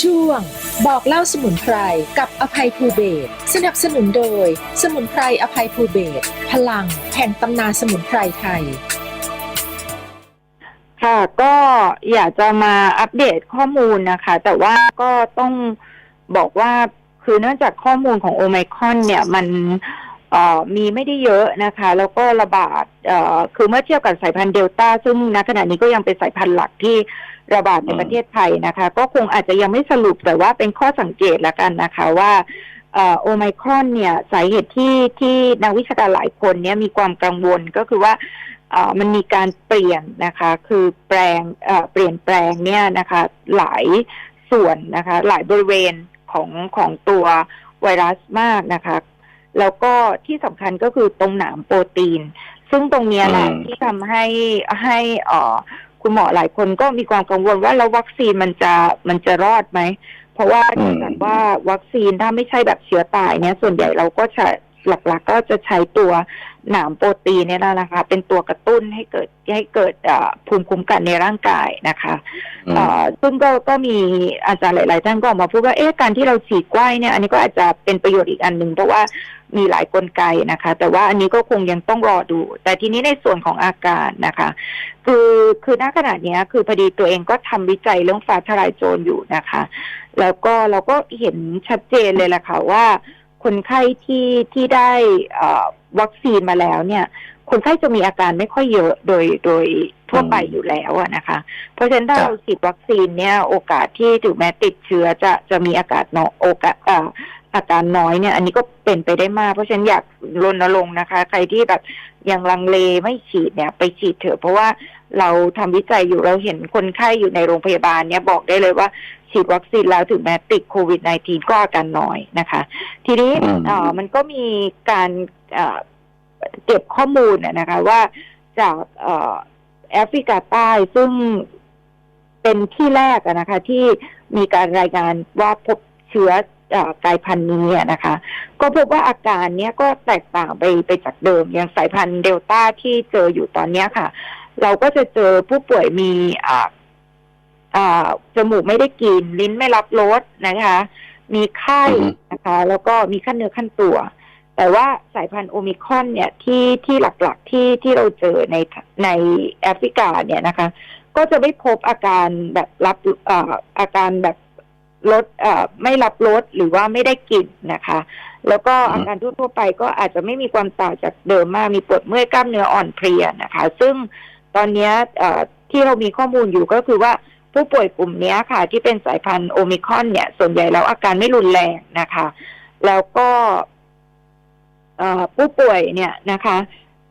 ช่วง บอกเล่าสมุนไพรกับอภัยภูเบศสนับสนุนโดย สมุนไพรอภัยภูเบศพลังแห่งตำนานสมุนไพรไทย ค่ะก็อยากจะมาอัปเดตข้อมูลนะคะ แต่ว่าก็ต้องบอกว่าคือเนื่องจากข้อมูลของโอไมคอนเนี่ยมัน มีไม่ได้เยอะนะคะ แล้วก็ระบาดคือเมื่อเทียบกับสายพันธุ์เดลต้าซึ่งณขณะนี้ก็ยังเป็นสายพันธุ์หลักที่ระบาดในประเทศไทยนะคะ ก็คงอาจจะยังไม่สรุปแต่ว่าเป็นข้อสังเกตละกันนะคะว่าโอไมครอนเนี่ยสาเหตุที่ที่นักวิชาการหลายคนเนี่ยมีความกังวลก็คือว่ามันมีการเปลี่ยนนะคะ คือแปลงเปลี่ยนแปลงเนี่ยนะคะ หลายส่วนนะคะ หลายบริเวณของของตัวไวรัสมากนะคะ แล้วก็ที่สำคัญก็คือตรงหนามโปรตีน ซึ่งตรงเนี้ยแหละอืม ที่ทำให้ให้เอ่อคุณหมอหลายคนก็มีความกังวลว่าแล้ววัคซีนมันจะมันจะรอดไหม เพราะว่าเนื่องจากว่าวัคซีนถ้าไม่ใช่แบบเชื้อตายเนี่ยส่วนใหญ่เราก็จะหลักๆก็จะใช้ตัวหนามโปรตีนเนี่ยนะคะ เป็นตัวกระตุ้นให้เกิดให้เกิดเอ่อภูมิคุ้มกันในร่างกายนะคะ อืม เอ่อซึ่งก็ก็มีอาจารย์หลาย ๆ ท่านก็ออกมาพูดว่าเอ๊ะการที่เราฉีดไกว้เนี่ย อันนี้ก็อาจจะเป็นประโยชน์อีกอันหนึ่งเพราะว่า มีหลายกลไกนะคะ แต่ว่าอันนี้ก็คงยังต้องรอดู แต่ทีนี้ในส่วนของอาการนะคะ คือคือณขณะเนี้ยคือพอดีตัวเองก็ทำวิจัยเรื่องฟ้าทลายโจรอยู่นะคะ แล้วก็เราก็เห็นชัดเจนเลยแหละค่ะว่า คนไข้ที่ที่ได้อ่อวัคซีนมาแล้วเนี่ย คนไข้จะมีอาการไม่ค่อยเยอะโดยโดยทั่วไปอยู่แล้วนะคะ เพราะฉะนั้นถ้าเราฉีดวัคซีนเนี่ย โอกาสที่ถึงแม้ติดเชื้อจะจะมีอากาศน้อยโอกาส อ่ออาการน้อยเนี่ย อันนี้ก็เป็นไปได้มาก เพราะฉะนั้นอยากรณรงค์นะคะ ใครที่แบบยังลังเลไม่ฉีดเนี่ย ไปฉีดเถอะเพราะว่าเราทำวิจัยอยู่เราเห็นคนไข้อยู่ในโรงพยาบาลเนี่ยบอกได้เลยว่าฉีดวัคซีนแล้วถึงแม้ติดโควิด -19 ก็อาการน้อยนะคะ ทีนี้อืมเอ่อมันก็มีการเอ่อเก็บข้อมูลน่ะนะคะว่าจากเอ่อแอฟริกาใต้ซึ่งเป็นที่แรกอะนะคะ ที่มีการรายงานว่าพบเชื้อเอ่อ กลายพันธุ์นี้นะคะ ก็พบว่าอาการเนี้ยก็แตกต่างไปไปจากเดิม อย่างสายพันธุ์เดลต้าที่เจออยู่ตอนเนี้ยค่ะ เราก็จะเจอผู้ป่วยมีอ่าอ่าจมูกไม่ได้กลิน ลิ้นไม่รับรสนะคะ มีไข้นะคะ แล้วก็มีขั้นเนื้อขั้นตัว แต่ว่าสายพันธุ์โอมิคอนเนี่ยที่ที่หลักๆที่ที่เราเจอในในแอฟริกาเนี่ยนะคะ ก็จะไม่พบอาการแบบรับอ่ออาการแบบ ลดเอ่อไม่รับรสหรือว่าไม่ได้กลิ่นนะคะ แล้วก็อืมอาการทั่วๆไปก็อาจจะไม่มีความต่างจากเดิมมากมีปวดเมื่อยกล้ามเนื้ออ่อนเพลียนะคะ ซึ่งตอนเนี้ยเอ่อที่เรามีข้อมูลอยู่ก็คือว่าผู้ป่วยกลุ่มเนี้ยค่ะ ที่เป็นสายพันธุ์โอมิครอนเนี่ย ส่วนใหญ่แล้วอาการไม่รุนแรงนะคะ แล้วก็เอ่อผู้ป่วยเนี่ยนะคะ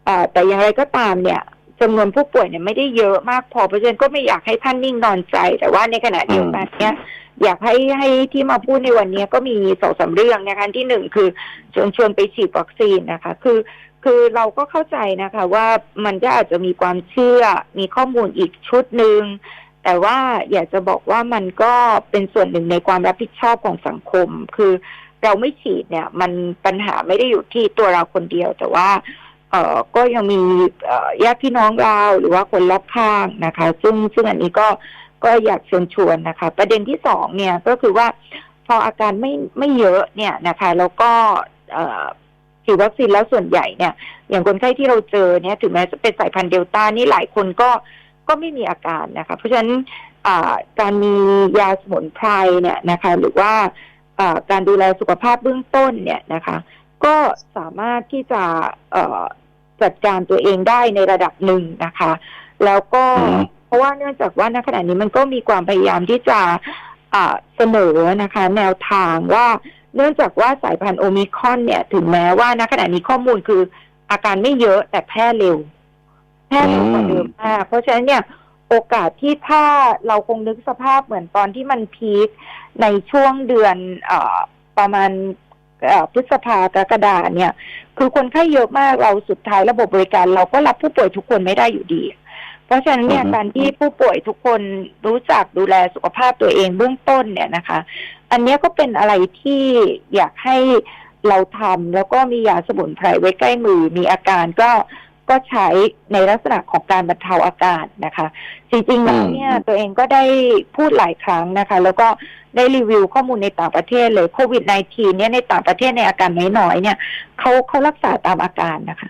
เอ่อแต่อย่างไรก็ตามเนี่ยจำนวนผู้ป่วยเนี่ยไม่ได้เยอะมากพอเพราะฉะนั้นก็ไม่อยากให้ท่านนิ่งนอนใจ แต่ว่าในขณะเดียวกันเนี่ย อยากให้ให้ที่มาพูดในวันนี้ก็มีสองสามเรื่องนะคะที่หนึ่งคือชวนชวนไปฉีดวัคซีนนะคะ คือคือเราก็เข้าใจนะคะว่ามันก็อาจจะมีความเชื่อมีข้อมูลอีกชุดหนึ่งแต่ว่าอยากจะบอกว่ามันก็เป็นส่วนหนึ่งในความรับผิดชอบของสังคม คือเราไม่ฉีดเนี่ย มันปัญหาไม่ได้อยู่ที่ตัวเราคนเดียว แต่ว่า เออก็ยังมีญาติพี่น้องเราหรือว่าคนรอบข้างนะคะ ซึ่งซึ่งอันนี้ก็ ก็อยากเชิญชวนนะคะ ประเด็นที่สองเนี่ยก็คือว่าพออาการไม่ไม่เยอะเนี่ยนะคะ แล้วก็ฉีดวัคซีนแล้วส่วนใหญ่เนี่ย อย่างคนไข้ที่เราเจอเนี่ยถึงแม้จะเป็นสายพันธุ์เดลต้านี่หลายคนก็ก็ไม่มีอาการนะคะ เพราะฉะนั้นการมียาสมุนไพรเนี่ยนะคะ หรือว่าการดูแลสุขภาพเบื้องต้นเนี่ยนะคะ ก็สามารถที่จะจัดการตัวเองได้ในระดับหนึ่งนะคะ แล้วก็ ราะว่าเนื่องจากว่าณขณะนี้มันก็มีความพยายามที่จะอ่าเสนอนะคะ แนวทางว่าเนื่องจากว่าสายพันธุ์โอมิคอนเนี่ยถึงแม้ว่าณขณะนี้ข้อมูลคืออาการไม่เยอะแต่แพร่เร็ว แพร่เร็วกว่าเดิมมากเพราะฉะนั้นเนี่ยโอกาสที่ถ้าเราคงนึกสภาพเหมือนตอนที่มันพีคในช่วงเดือนอประมาณพฤษภากรกฎาเนี่ย คือคนไข้เยอะมากเราสุดท้ายระบบบริการ เราก็รับผู้ป่วยทุกคนไม่ได้อยู่ดี เพราะฉะนั้นเนี่ยอือฮึการที่ผู้ป่วยทุกคนรู้จักดูแลสุขภาพตัวเองเบื้องต้นเนี่ยนะคะ อันเนี้ยก็เป็นอะไรที่อยากให้เราทำแล้วก็มียาสมุนไพรไว้ใกล้มือมีอาการก็ก็ใช้ในลักษณะของการบรรเทาอาการนะคะ จริงๆแล้วเนี่ยตัวเองก็ได้พูดหลายครั้งนะคะ แล้วก็ได้รีวิวข้อมูลในต่างประเทศเลยโควิด -19 เนี่ยในต่างประเทศในอาการน้อยๆเนี่ยเขาเขารักษาตามอาการนะคะ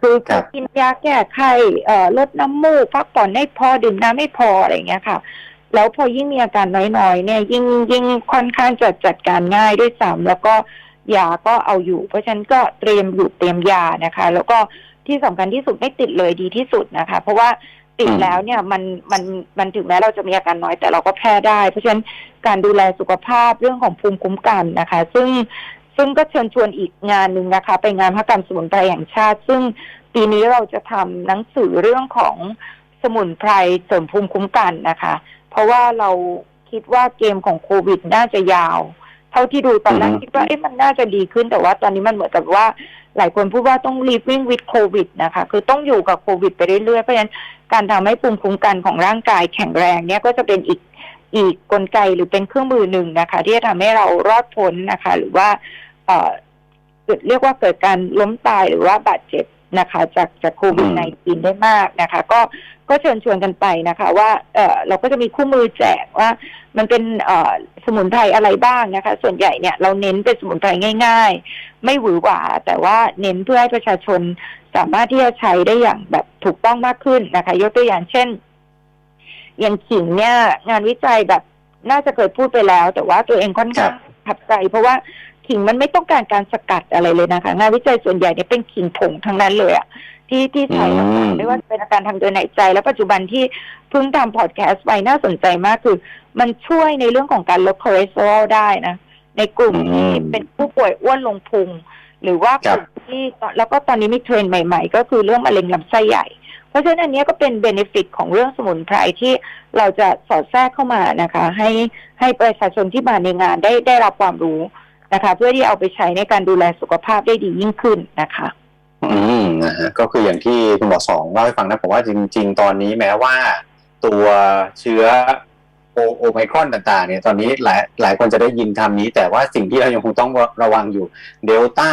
คือกินยาแก้ไข้ลดน้ำมูกพักผ่อนไม่พอดื่มน้ำไม่พออะไรอย่างเงี้ยค่ะ แล้วพอยิ่งมีอาการน้อยๆเนี่ย ยิ่งยิ่งค่อนข้างจะจัดการง่ายด้วยซ้ำแล้วก็ยาก็เอาอยู่ เพราะฉะนั้นก็เตรียมอยู่เตรียมยานะคะ แล้วก็ที่สำคัญที่สุดไม่ติดเลยดีที่สุดนะคะ เพราะว่าติดแล้วเนี่ยมันมันมันถึงแม้เราจะมีอาการน้อยแต่เราก็แพร่ได้ เพราะฉะนั้นการดูแลสุขภาพเรื่องของภูมิคุ้มกันนะคะ ซึ่ง ซึ่งก็เชิญชวนอีกงานหนึ่งนะคะ ไปงานพระกรรมสมุนไพรแห่งชาติ ซึ่งปีนี้เราจะทำหนังสือเรื่องของสมุนไพรเสริมภูมิคุ้มกันนะคะ เพราะว่าเราคิดว่าเกมของโควิดน่าจะยาว เท่าที่ดูตอนแรกคิดว่าเอ๊ะมันน่าจะดีขึ้นแต่ว่าตอนนี้มันเหมือนกับว่า หลายคนพูดว่าต้อง living with covid นะคะ คือต้องอยู่กับโควิดไปเรื่อยๆเพราะฉะนั้นการทำให้ภูมิคุ้มกันของร่างกายแข็งแรงเนี่ยก็จะเป็นอีกอีกกลไกหรือเป็นเครื่องมือหนึ่งนะคะ ที่จะทำให้เรารอดพ้นนะคะ หรือว่า เอ่อเกิดเรียกว่าเกิดการล้มตายหรือว่าบาดเจ็บนะคะ จากจากโควิด -19 ได้มากนะคะ ก็ก็เชิญชวนกันไปนะคะ ว่าเออเราก็จะมีคู่มือแจกว่า มันเป็นเอ่อสมุนไพรอะไรบ้างนะคะ ส่วนใหญ่เนี่ยเราเน้นเป็นสมุนไพรง่าย ๆ ไม่หวือหวา แต่ว่าเน้นเพื่อให้ประชาชนสามารถที่จะใช้ได้อย่างแบบถูกต้องมากขึ้นนะคะ ยกตัวอย่างเช่น อย่างขิงเนี่ย งานวิจัยแบบน่าจะเคยพูดไปแล้ว แต่ว่าตัวเองค่อนข้างประทับใจเพราะว่า ขิงมันไม่ต้องการการสกัดอะไรเลยนะคะ งานวิจัยส่วนใหญ่เนี่ยเป็นขิงผงทั้งนั้นเลยอะที่ที่ใช้รักษาอืมไม่ว่าจะเป็นอาการทางเดินหายใจ และปัจจุบันที่เพิ่งทำพอดแคสต์ไปน่าสนใจมากคือ มันช่วยในเรื่องของการลดคอเลสเตอรอลได้นะ ในกลุ่มที่เป็นผู้ป่วยอ้วนลงพุง หรือว่ากลุ่มที่แล้วก็ตอนนี้มีเทรนด์ใหม่ ๆ ก็คือเรื่องมะเร็งลำไส้ใหญ่เพราะฉะนั้นอันเนี้ยก็เป็นเบนฟิตของเรื่องสมุนไพรที่เราจะสอดแทรกเข้ามานะคะ ให้ให้ประชาชนที่มาในงานได้ได้รับความรู้ นะคะ เพื่อที่เอาไปใช้ในการดูแลสุขภาพได้ดียิ่งขึ้นนะคะ อืมนะฮะก็คืออย่างที่คุณหมอสองเล่าให้ฟังนะผมว่าจริง ๆ ตอนนี้แม้ว่า ตัวเชื้อโอโอไมครอนต่างๆเนี่ยตอนนี้หลายหลายคนจะได้ยินคำนี้ แต่ว่าสิ่งที่เรายังคงต้องระวังอยู่เดลต้า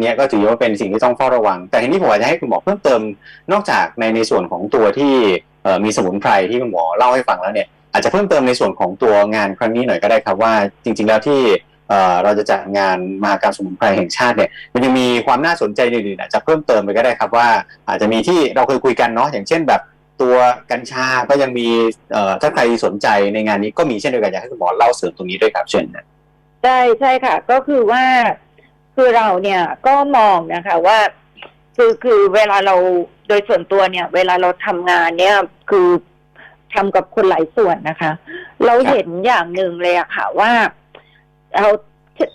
เนี่ยก็ถือว่าเป็นสิ่งที่ต้องเฝ้าระวัง แต่ทีนี้ผมอยากจะให้คุณหมอเพิ่มเติมนอกจากในในส่วนของตัวที่มีสมุนไพรที่คุณหมอเล่าให้ฟังแล้วเนี่ยอาจจะเพิ่มเติมในส่วนของตัวงานครั้งนี้หน่อยก็ได้ครับว่าจริง ๆ แล้วที่ เราจะจัดงานมหากรรมสมุนไพรแห่งชาติเนี่ยมันยังมีความน่าสนใจอื่นๆอาจจะเพิ่มเติมไปก็ได้ครับว่า อาจจะมีที่เราเคยคุยกันเนาะอย่างเช่นแบบตัวกัญชาก็ยังมีถ้าใครสนใจในงานนี้ก็มีเช่นเดียวกันอยากให้คุณหมอเล่าเสริมตรงนี้ด้วยครับเชิญนะใช่ใช่ค่ะ ก็คือว่าคือเราเนี่ยก็มองนะคะว่า คือคือเวลาเราโดยส่วนตัวเนี่ย เวลาเราทำงานเนี่ยคือทำกับคนหลายส่วนนะคะ เราเห็นอย่างหนึ่งเลยอะค่ะว่า เรา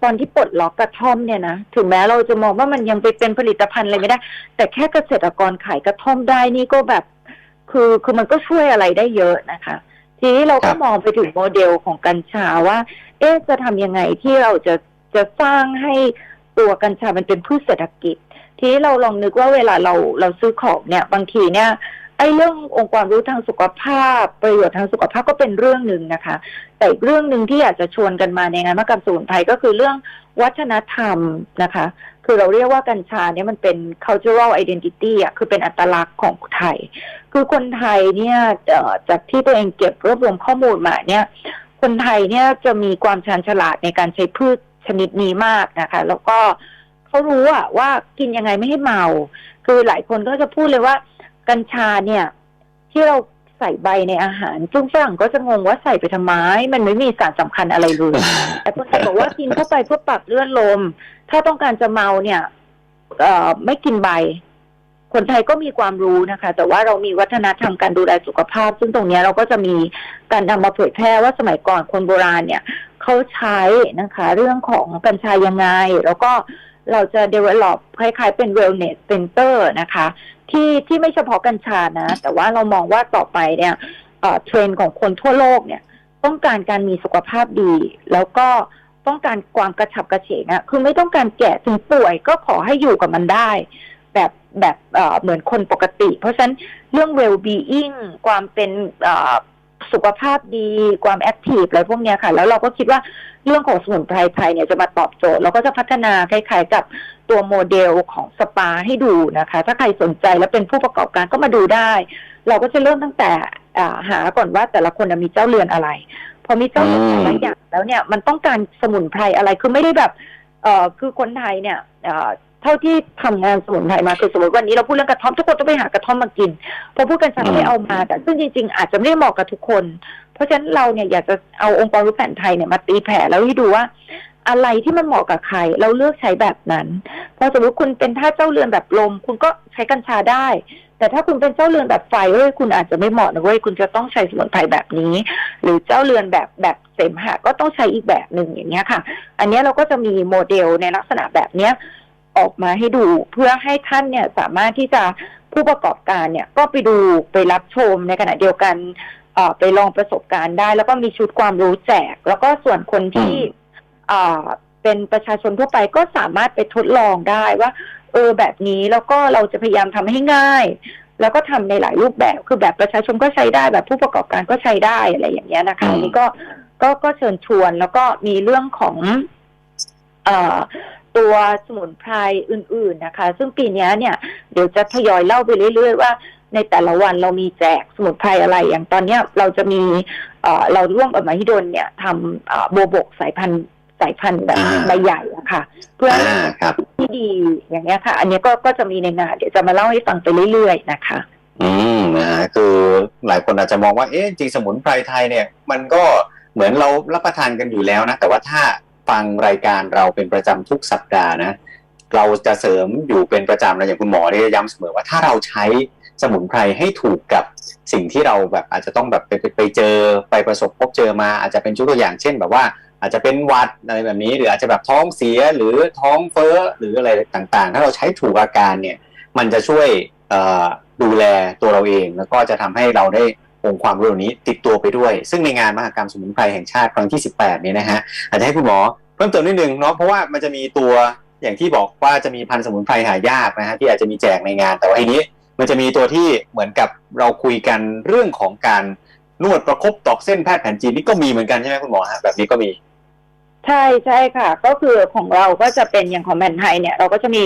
ตอนที่ปลดล็อกกระท่อมเนี่ยนะถึงแม้เราจะมองว่ามันยังไปเป็นผลิตภัณฑ์อะไรไม่ได้ แต่แค่เกษตรกรขายกระท่อมได้นี่ก็แบบ คือคือมันก็ช่วยอะไรได้เยอะนะคะ ทีนี้เราก็มองไปถึงโมเดลของกัญชาว่า เอ๊ะจะทำยังไงที่เราจะจะสร้างให้ตัวกัญชามันเป็นพืชเศรษฐกิจ ทีนี้เราลองนึกว่าเวลาเราเราซื้อของเนี่ย บางทีเนี่ย ไอ้เรื่ององค์ความรู้ทางสุขภาพ ประโยชน์ทางสุขภาพก็เป็นเรื่องหนึ่งนะคะ แต่อีกเรื่องหนึ่งที่อยากจะชวนกันมาในงานมากรรมสมุนไพรก็คือเรื่องวัฒนธรรมนะคะ คือเราเรียกว่ากัญชาเนี่ยมันเป็น cultural identity อะคือเป็นอัตลักษณ์ของไทย คือคนไทยเนี่ยเอ่อจากที่ตัวเองเก็บรวบรวมข้อมูลมาเนี่ย คนไทยเนี่ยจะมีความชาญฉลาดในการใช้พืชชนิดนี้มากนะคะ แล้วก็เขารู้อะว่ากินยังไงไม่ให้เมา คือหลายคนก็จะพูดเลยว่า กัญชาเนี่ย ที่เราใส่ใบในอาหารซึ่งฝรั่งก็จะงงว่าใส่ไปทำไม มันไม่มีสารสำคัญอะไรเลยแต่คนไทยบอกว่ากินเข้าไปเพื่อปรับเลือดลม ถ้าต้องการจะเมาเนี่ยเอ่อไม่กินใบ คนไทยก็มีความรู้นะคะ แต่ว่าเรามีวัฒนธรรมการดูแลสุขภาพ ซึ่งตรงเนี้ยเราก็จะมีการนำมาเผยแพร่ว่าสมัยก่อนคนโบราณเนี่ยเขาใช้นะคะ เรื่องของกัญชายังไง แล้วก็ เราจะ develop คล้ายๆเป็น wellness center นะคะ ที่ที่ไม่เฉพาะกัญชานะ แต่ว่าเรามองว่าต่อไปเนี่ยเทรนของคนทั่วโลกเนี่ย ต้องการการมีสุขภาพดี แล้วก็ต้องการความกระฉับกระเฉงอะคือไม่ต้องการแก่ถึงป่วยก็ขอให้อยู่กับมันได้ แบบแบบเหมือนคนปกติ เพราะฉะนั้นเรื่อง well being ความเป็น สุขภาพดีความแอคทีฟอะไรพวกเนี้ยค่ะ แล้วเราก็คิดว่าเรื่องของสมุนไพรไทยเนี่ยจะมาตอบโจทย์ เราก็จะพัฒนาคล้ายๆกับตัวโมเดลของสปาให้ดูนะคะ ถ้าใครสนใจแล้วเป็นผู้ประกอบการก็มาดูได้ เราก็จะเริ่มตั้งแต่หาก่อนว่าแต่ละคนน่ะมีเจ้าเรือนอะไร พอมีเจ้าเรือนแต่ละอย่างแล้วเนี่ยมันต้องการสมุนไพรอะไรคือไม่ได้แบบเออคือคนไทยเนี่ยเท่าที่ทำงานสมุนไพรมาคือสมมติวันนี้เราพูดเรื่องกระท่อมทุกคนต้องไปหากระท่อมมากินพอพูดกันชัดไม่เอามา แต่ซึ่งจริงๆอาจจะไม่ได้เหมาะกับทุกคน เพราะฉะนั้นเราเนี่ยอยากจะเอาองค์ความรู้แผนไทยเนี่ยมาตีแผ่แล้วให้ดูว่า อะไรที่มันเหมาะกับใคร เราเลือกใช้แบบนั้นพอสมมติคุณเป็นท่าเจ้าเรือนแบบลม คุณก็ใช้กัญชาได้ แต่ถ้าคุณเป็นเจ้าเรือนแบบไฟเอ้ยคุณอาจจะไม่เหมาะนะเว้ยคุณจะต้องใช้สมุนไพรแบบนี้ หรือเจ้าเรือนแบบแบบเสมหะก็ต้องใช้อีกแบบหนึ่งอย่างเงี้ยค่ะ อันเนี้ยเราก็จะมีโมเดลในลักษณะแบบเนี้ย ออกมาให้ดู เพื่อให้ท่านเนี่ยสามารถที่จะผู้ประกอบการเนี่ยก็ไปดูไปรับชมในขณะเดียวกันเอ่อไปลองประสบการณ์ได้ แล้วก็มีชุดความรู้แจก แล้วก็ส่วนคนที่เอ่อเป็นประชาชนทั่วไปก็สามารถไปทดลองได้ว่า เออแบบนี้แล้วก็เราจะพยายามทำให้ง่าย แล้วก็ทำในหลายรูปแบบคือแบบประชาชนก็ใช้ได้แบบผู้ประกอบการก็ใช้ได้อะไรอย่างเงี้ยนะคะอืมอันนี่ก็ก็ก็เชิญชวนแล้วก็มีเรื่องของเอ่อ ตัวสมุนไพรอื่น ๆนะคะ ซึ่งปีเนี้ยเนี่ยเดี๋ยวจะทยอยเล่าไปเรื่อย ๆ ว่าในแต่ละวันเรามีแจกสมุนไพรอะไรอย่างตอนเนี้ยเราจะมีเอ่อเราร่วมกับมหิดลเนี่ยทำเอ่อโบวบกสายพันธุ์สายพันธุ์แบบอ่าใบใหญ่อะค่ะ เพื่อให้อ่าครับที่ดีอย่างเงี้ยค่ะ อันเนี้ยก็ก็จะมีในงานเดี๋ยวจะมาเล่าให้ฟังไปเรื่อยๆนะคะ อืมนะฮะคือหลายคนอาจจะมองว่าเอ๊ะจริงสมุนไพรไทยเนี่ย มันก็เหมือนเรารับประทานกันอยู่แล้วนะแต่ว่าถ้า ฟังรายการเราเป็นประจำทุกสัปดาห์นะ เราจะเสริมอยู่เป็นประจำนะอย่างคุณหมอเนี่ยย้ำเสมอว่าถ้าเราใช้สมุนไพรให้ถูกกับสิ่งที่เราแบบอาจจะต้องแบบไปไปไปเจอไปประสบพบเจอมาอาจจะเป็นชุดตัวอย่างเช่นแบบว่าอาจจะเป็นวัดอะไรแบบนี้ หรืออาจจะแบบท้องเสียหรือท้องเฟ้อหรืออะไรต่างๆ ถ้าเราใช้ถูกอาการเนี่ย มันจะช่วยดูแลตัวเราเอง แล้วก็จะทำให้เราได้ องค์ความรู้เหล่านี้ติดตัวไปด้วย ซึ่งในงานมหกรรมสมุนไพรแห่งชาติครั้งที่ 18เนี่ยนะฮะอาจจะให้คุณหมอเพิ่มเติมนิดนึงเนาะเพราะว่ามันจะมีตัวอย่างที่บอกว่าจะมีพันธุ์สมุนไพรหายากนะฮะที่อาจจะมีแจกในงาน แต่ว่าทีนี้มันจะมีตัวที่เหมือนกับเราคุยกันเรื่องของการนวดประคบตอกเส้นแพทย์แผนจีนนี่ก็มีเหมือนกันใช่ไหมคุณหมอฮะแบบนี้ก็มีใช่ใช่ค่ะ ก็คือของเราก็จะเป็นอย่างของแมนไทยเนี่ย เราก็จะมี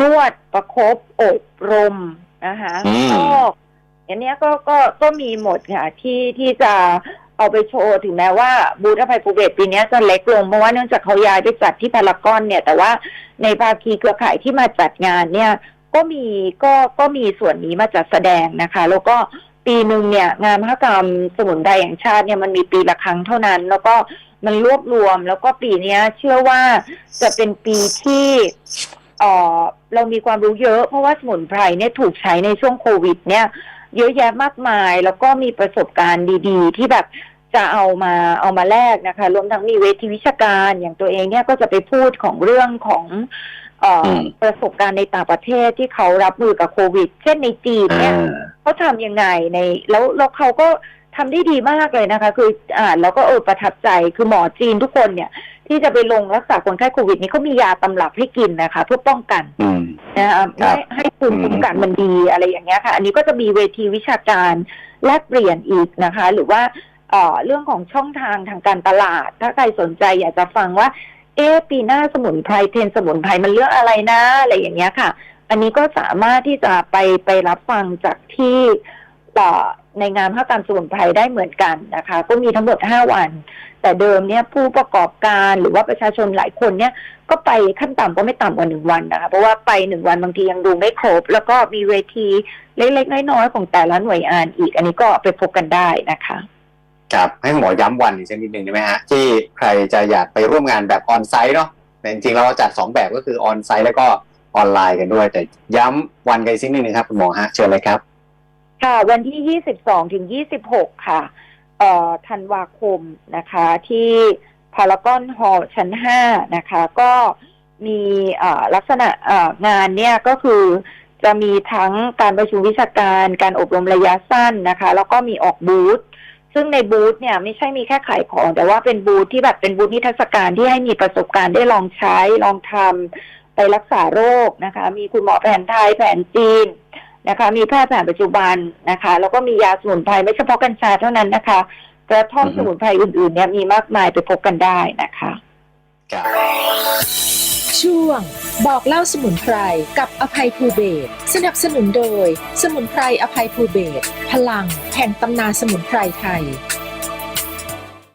นวดประคบอบรมนะคะอืมก็ อย่างเนี้ยก็ก็ก็มีหมดค่ะที่ที่จะเอาไปโชว์ถึงแม้ว่าบูธอภัยภูเบศปีนี้จะเล็กลงเพราะว่าเนื่องจากเขาย้ายไปจัดที่พารากอนเนี่ย แต่ว่าในภาคีเครือข่ายที่มาจัดงานเนี่ย ก็มีก็ก็มีส่วนนี้มาจัดแสดงนะคะ แล้วก็ปีหนึ่งเนี่ย งานมหกรรมสมุนไพรแห่งชาติเนี่ยมันมีปีละครั้งเท่านั้น แล้วก็มันรวบรวม แล้วก็ปีเนี้ย เชื่อว่าจะเป็นปีที่เออเรามีความรู้เยอะ เพราะว่าสมุนไพรเนี่ยถูกใช้ในช่วงโควิด เนี่ย เยอะแยะมากมาย แล้วก็มีประสบการณ์ดี ๆ ที่แบบจะเอามาเอามาแลกนะคะ รวมทั้งมีเวทีวิชาการอย่างตัวเองเนี่ยก็จะไปพูดของเรื่องของเอ่ออมประสบการณ์ในต่างประเทศที่เขารับมือกับโควิด เช่นในจีนเนี่ยเขาทำยังไงในแล้วแล้วเขาก็ ทำได้ดีมากเลยนะคะ คืออ่านแล้วก็เออประทับใจคือหมอจีนทุกคนเนี่ย ที่จะไปลงรักษาคนไข้โควิดนี้เขามียาตำรับให้กินนะคะ เพื่อป้องกันอืม นะคะครับ ให้ให้ภูมิคุ้มกันมันดีอะไรอย่างเงี้ยค่ะ อันนี้ก็จะมีเวทีวิชาการแลกเปลี่ยนอีกนะคะ หรือว่าเอ่อเรื่องของช่องทางทางการตลาด ถ้าใครสนใจอยากจะฟังว่า เอ๊ะปีหน้าสมุนไพรเทรนด์สมุนไพรมันเรื่องอะไรนะอะไรอย่างเงี้ยค่ะ อันนี้ก็สามารถที่จะไปไปรับฟังจากที่เอ่อ ในงานภาคการสมุนไพรได้เหมือนกันนะคะ ก็มีทั้งหมดห้าวัน แต่เดิมเนี่ยผู้ประกอบการหรือว่าประชาชนหลายคนเนี่ยก็ไปขั้นต่ำก็ไม่ต่ำกว่าหนึ่งวันนะคะ เพราะว่าไปหนึ่งวันบางทียังดูไม่ครบ แล้วก็มีเวทีเล็กๆน้อยๆของแต่ละหน่วยงานอีก อันนี้ก็ไปพบกันได้นะคะครับให้หมอย้ำวันอีกสักนิดหนึ่งได้ไหมฮะที่ใครจะอยากไปร่วมงานแบบออนไซต์เนาะแต่จริงๆเราจัดสองแบบก็คือออนไซต์แล้วก็ออนไลน์กันด้วย แต่ย้ำวันกันสักนิดหนึ่งครับคุณหมอฮะเชิญเลยครับ ค่ะ วันที่ 22 ถึง 26 ค่ะเอ่อธันวาคมนะคะ ที่พารากอนฮอลล์ชั้น 5 นะคะ ก็มีเอ่อลักษณะเอ่องานเนี่ยก็คือจะมีทั้งการประชุมวิชาการการอบรมระยะสั้นนะคะ แล้วก็มีออกบูธซึ่งในบูธเนี่ยไม่ใช่มีแค่ขายของ แต่ว่าเป็นบูธที่แบบเป็นบูธนิทรรศการที่ให้มีประสบการณ์ได้ลองใช้ลองทำไปรักษาโรคนะคะ มีคุณหมอแผนไทยแผนจีน นะคะมีแพทย์แผนปัจจุบันนะคะ แล้วก็มียาสมุนไพรไม่เฉพาะกัญชาเท่านั้นนะคะกระท่อมสมุนไพรอื่นๆเนี่ยมีมากมายไปพบกันได้นะคะช่วง บอกเล่าสมุนไพรกับอภัยภูเบศสนับสนุนโดย สมุนไพรอภัยภูเบศพลังแห่งตำนานสมุนไพรไทย